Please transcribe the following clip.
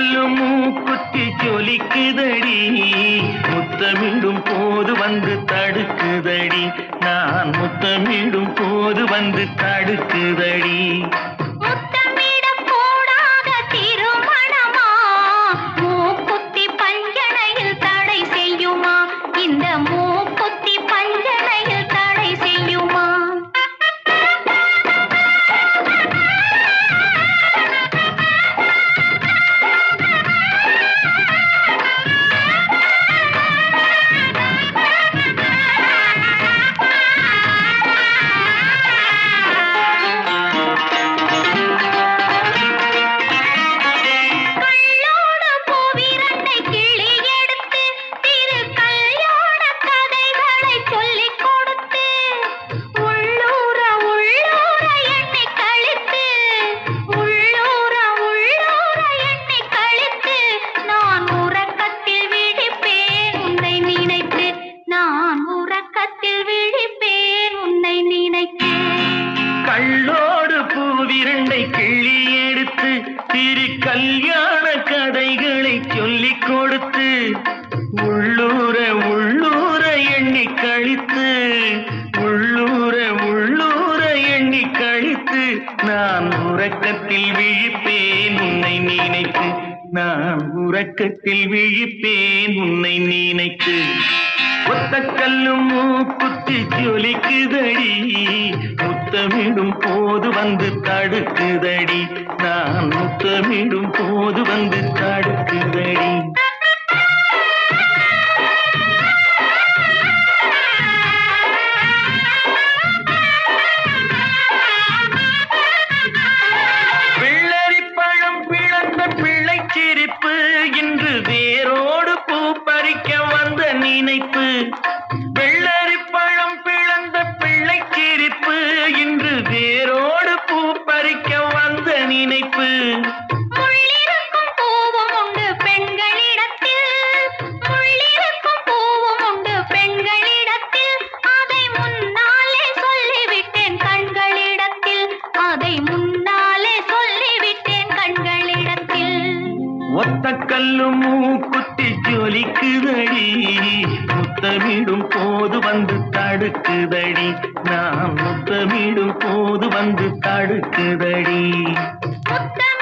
சொல்லும் மூக்குத்தி ஜொலிக்குதடி. முத்தமிடும் போது வந்து தடுக்குதடி. நான் முத்தமிடும் போது வந்து தடுக்குதடி. திரு கல்யாண கதைகளை சொல்லிக் கொடுத்து உள்ளூர உள்ளூர எண்ணி கழித்து உள்ளூர உள்ளூர எண்ணி கழித்து நான் உறக்கத்தில் விழிப்பேன் உன்னை நினைத்து. நான் உறக்கத்தில் விழிப்பேன் உன்னை நினைத்து. ஒத்த கல்லும் மூக்குத்தி ஜொலிக்குதடி. முத்தமிடும் போது வந்து தடுக்குதடி. நான் முத்தமிடும் போது வந்து தடுக்குதடி. பிள்ளை சிரிப்பு ஒத்த கல்லு மூக்குத்தி ஜொலிக்குதடி. முத்தமிடும் போது வந்து தடுக்குதடி. நான் முத்தமிடும் போது வந்து தடுக்குதடி. Puta